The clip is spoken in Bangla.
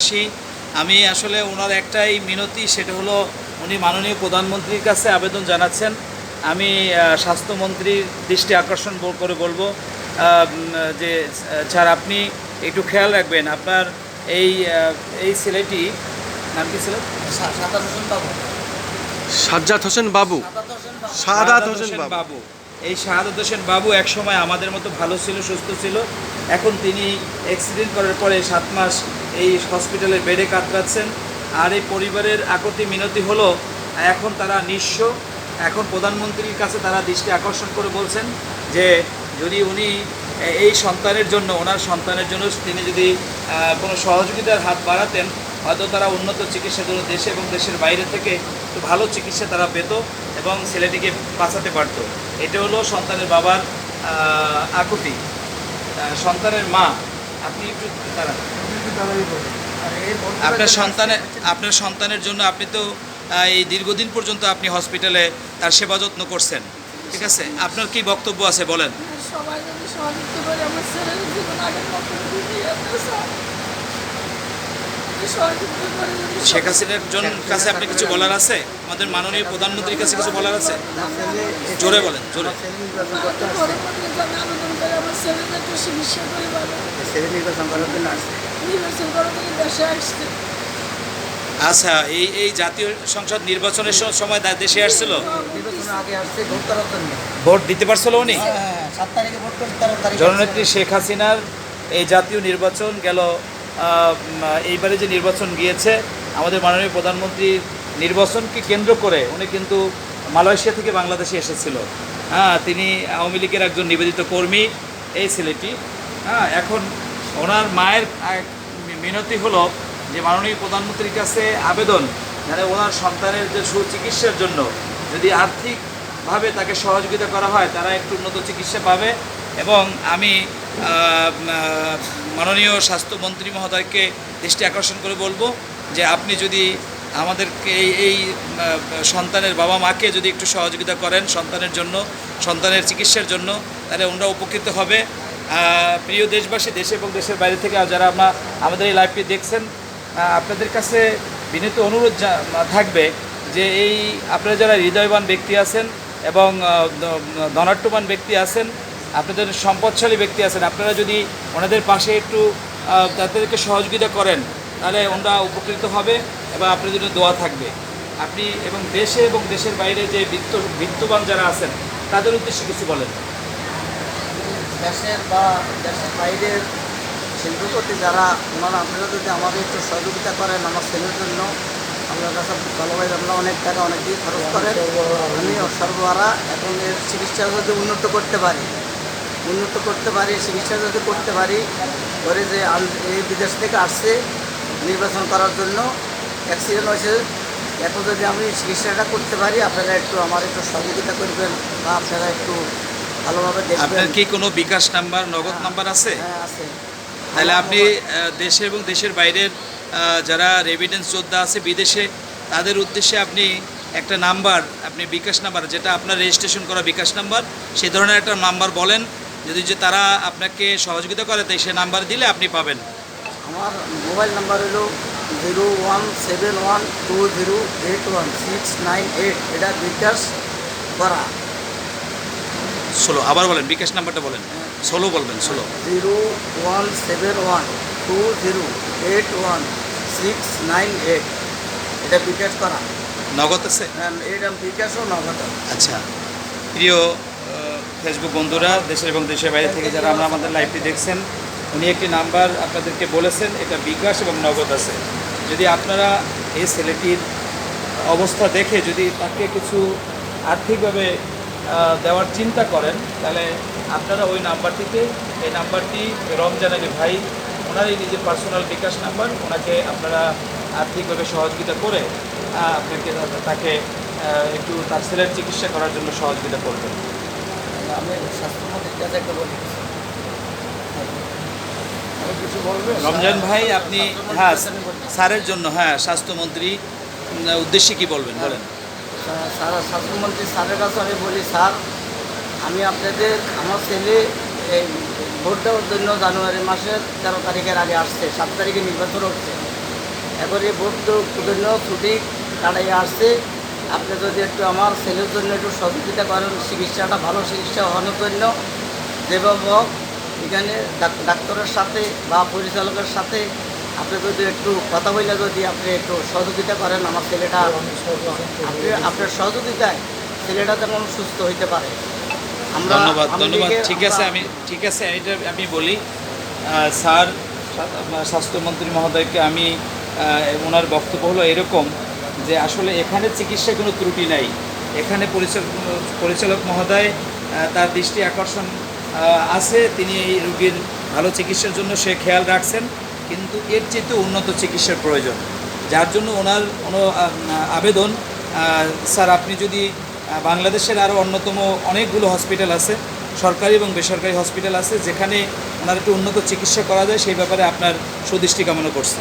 আসি আমি আসলে ওনার একটাই মিনতি সেটা হলো উনি মাননীয় প্রধানমন্ত্রীর কাছে আবেদন জানাচ্ছেন। আমি স্বাস্থ্যমন্ত্রীর দৃষ্টি আকর্ষণ করে বলব যে স্যার আপনি একটু খেয়াল রাখবেন আপনার এই এই ছেলেটি নাম কি ছিল? সাদাত হোসেন বাবু। সাজ্জাদ হোসেন বাবু? সাদাত হোসেন বাবু। সাদাত হোসেন বাবু। বাবু। এই শাহাদত হোসেন বাবু একসময় আমাদের মতো ভালো ছিল সুস্থ ছিল। এখন তিনি অ্যাক্সিডেন্ট করার পরে সাত মাস এই হসপিটালের বেডে কাতরাচ্ছেন। আর এই পরিবারের আকতি মিনতি হলো, এখন তারা নিঃস্ব। এখন প্রধানমন্ত্রীর কাছে তারা দৃষ্টি আকর্ষণ করে বলছেন যে, যদি উনি এই সন্তানের জন্য, ওনার সন্তানের জন্য তিনি যদি কোনো সহযোগিতার হাত বাড়াতেন, হয়তো তারা উন্নত চিকিৎসার জন্য দেশে এবং দেশের বাইরে থেকে ভালো চিকিৎসা তারা পেত এবং ছেলেটিকে বাঁচাতে পারত। এটা হলো সন্তানের বাবার আকুতি। সন্তানের মা, আপনি একটু বন্ধুরা আপনার সন্তানের আপনার সন্তানের জন্য আপনি তো এই দীর্ঘদিন পর্যন্ত আপনি হসপিটালে তার সেবা যত্ন করছেন। ঠিক আছে? আপনার কি বক্তব্য আছে? বলেন। শেখ হাসিনার জন্য কাছে আপনি কিছু বলার আছে? আমাদের মাননীয় প্রধানমন্ত্রীর কাছে কিছু বলার আছে? জোরে বলেন, জোরে। নির্বাচন করার জন্য আসছে। আচ্ছা এই এই জাতীয় সংসদ নির্বাচনের সময় দেশে আসছিল? নির্বাচনের আগে আসছে ভোট দিতে পারছিল উনি? হ্যাঁ তেরো তারিখে। জননেত্রী শেখ হাসিনার এই জাতীয় নির্বাচন গেল এইবারে যে নির্বাচন গিয়েছে আমাদের মাননীয় প্রধানমন্ত্রীর নির্বাচনকে কেন্দ্র করে উনি কিন্তু মালয়েশিয়া থেকে বাংলাদেশে এসেছিল। হ্যাঁ তিনি আওয়ামী লীগের একজন নিবেদিত কর্মী এই ছেলেটি। হ্যাঁ এখন ওনার মায়ের মিনতি হলো যে মাননীয় প্রধানমন্ত্রীর কাছে আবেদন মানে ওনার সন্তানের যে সুচিকিৎসার জন্য যদি আর্থিকভাবে তাকে সহযোগিতা করা হয়, তারা একটু উন্নত চিকিৎসা পাবে এবং আমি মাননীয় স্বাস্থ্যমন্ত্রী মহোদয়কে দৃষ্টি আকর্ষণ করে বলব যে আপনি যদি আমাদেরকে এই এই সন্তানের বাবা মাকে যদি একটু সহযোগিতা করেন সন্তানের জন্য, সন্তানের চিকিৎসার জন্য, তাহলে ওনারা উপকৃত হবে। প্রিয় দেশবাসী, দেশে এবং দেশের বাইরে থেকে যারা আমরা আমাদের এই লাইভটি দেখছেন আপনাদের কাছে বিনীত অনুরোধ থাকবে যে এই আপনারা যারা হৃদয়বান ব্যক্তি আছেন এবং ধনাঢ্যবান ব্যক্তি আছেন, আপনাদের সম্পদশালী ব্যক্তি আছেন, আপনারা যদি ওনাদের পাশে একটু তাদেরকে সহযোগিতা করেন, তাহলে ওনারা উপকৃত হবে এবং আপনার জন্য দোয়া থাকবে। আপনি এবং দেশে এবং দেশের বাইরে যে বিত্ত বিত্তবান যারা আছেন, তাদের উদ্দেশ্যে কিছু বলেন। দেশের বা দেশের বাইরের শিল্পপতি যারা, ওনারা, আপনারা যদি আমাদের একটু সহযোগিতা করেন আমার ছেলের জন্য আপনার কাছে ভালোভাবে আমরা অনেক টাকা, অনেক দিয়ে খরচ করেন। আমি সর্বহারা এখন এর চিকিৎসা যদি উন্নত করতে পারি, উন্নত করতে পারি, চিকিৎসা যদি করতে পারি করে যে এই বিদেশ থেকে আসছে নির্বাচন করার জন্য অ্যাক্সিডেন্ট হয়েছে এখন যদি আমি চিকিৎসাটা করতে পারি, আপনারা একটু আমার একটু সহযোগিতা করবেন বা আপনারা একটু ভালোভাবে আপনার কি কোনো বিকাশ নাম্বার নগদ নাম্বার আছে? হ্যাঁ আছে। তাহলে আপনি দেশে এবং দেশের বাইরের যারা রেভিডেন্স যোদ্ধা আছে বিদেশে তাদের উদ্দেশ্যে আপনি একটা নাম্বার আপনি বিকাশ নাম্বার যেটা আপনার রেজিস্ট্রেশন করা বিকাশ নাম্বার সে ধরনের একটা নাম্বার বলেন। যদি যে তারা আপনাকে সহযোগিতা করে তাই সে নাম্বার দিলে আপনি পাবেন। আমার মোবাইল নাম্বার হলো zero one seven one two zero eight one six nine eight. এটা বিকাশ করা। ষোলো আবার বলেন বিকাশ নাম্বারটা বলেন। ষোলো বলবেন ষোলো। Zero one seven one two zero eight one six nine eight. এটা বিকাশ করা। নগদ আছে? হ্যাঁ, এটা বিকাশও নগদ। আচ্ছা। প্রিয় ফেসবুক বন্ধুরা দেশের এবং দেশের বাইরে থেকে যারা আমরা আমাদের লাইভটি দেখছেন উনি একটি নাম্বার আপনাদেরকে বলেছেন এটা বিকাশ এবং নগদ আছে। যদি আপনারা এই ছেলেটির অবস্থা দেখে যদি তাকে কিছু আর্থিকভাবে দেওয়ার চিন্তা করেন তাহলে আপনারা ওই নাম্বারটিতে এই নাম্বারটি রমজান আলী ভাই ওনারই নিজের পার্সোনাল বিকাশ নাম্বার ওনাকে আপনারা আর্থিকভাবে সহযোগিতা করে আপনাকে তাকে একটু তার ছেলের চিকিৎসা করার জন্য সহযোগিতা করবেন। আমি বলি রমজান ভাই আপনি হ্যাঁ স্যারের জন্য হ্যাঁ স্বাস্থ্যমন্ত্রী উদ্দেশ্যে কি বলবেন বলেন? স্যার স্বাস্থ্যমন্ত্রী স্যারের কাছে আমি বলি, স্যার, আমি আপনাদের, আমার ছেলে এই ভোট দেওয়ার জন্য জানুয়ারি মাসের তেরো তারিখের আগে আসছে, সাত তারিখে নির্বাচন হচ্ছে। এবারে ভর্তি জন্য ছুটি কাটাই আসছে। আপনি যদি একটু আমার ছেলের জন্য একটু সহযোগিতা করেন, চিকিৎসাটা ভালো চিকিৎসা হওয়ার জন্য, যেভাবে হোক, এখানে ডাক- ডাক্তারের সাথে বা পরিচালকের সাথে আপনি যদি একটু কথা বলে যদি আপনি একটু সহযোগিতা করেন আমার ছেলেটা আপনি আপনার সহযোগিতায় ছেলেটা যেমন সুস্থ হইতে পারে। ধন্যবাদ ধন্যবাদ। ঠিক আছে আমি ঠিক আছে এটা আমি বলি। স্যার স্বা- স্বাস্থ্যমন্ত্রী মহোদয়কে আমি ওনার বক্তব্য হলো এরকম যে আসলে এখানে চিকিৎসায় কোনো ত্রুটি নাই। এখানে পরিচালক পরিচালক মহোদয় তার দৃষ্টি আকর্ষণ আছে। তিনি এই রুগীর ভালো চিকিৎসার জন্য সে খেয়াল রাখছেন। কিন্তু এর চেয়ে উন্নত চিকিৎসার প্রয়োজন। যার জন্য ওনার কোনো আবেদন স্যার, আপনি যদি বাংলাদেশের আরও অন্যতম অনেকগুলো হসপিটাল আছে, সরকারি এবং বেসরকারি হসপিটাল আছে, যেখানে ওনার একটু উন্নত চিকিৎসা করা যায়, সেই ব্যাপারে আপনার সুদৃষ্টি কামনা করছি।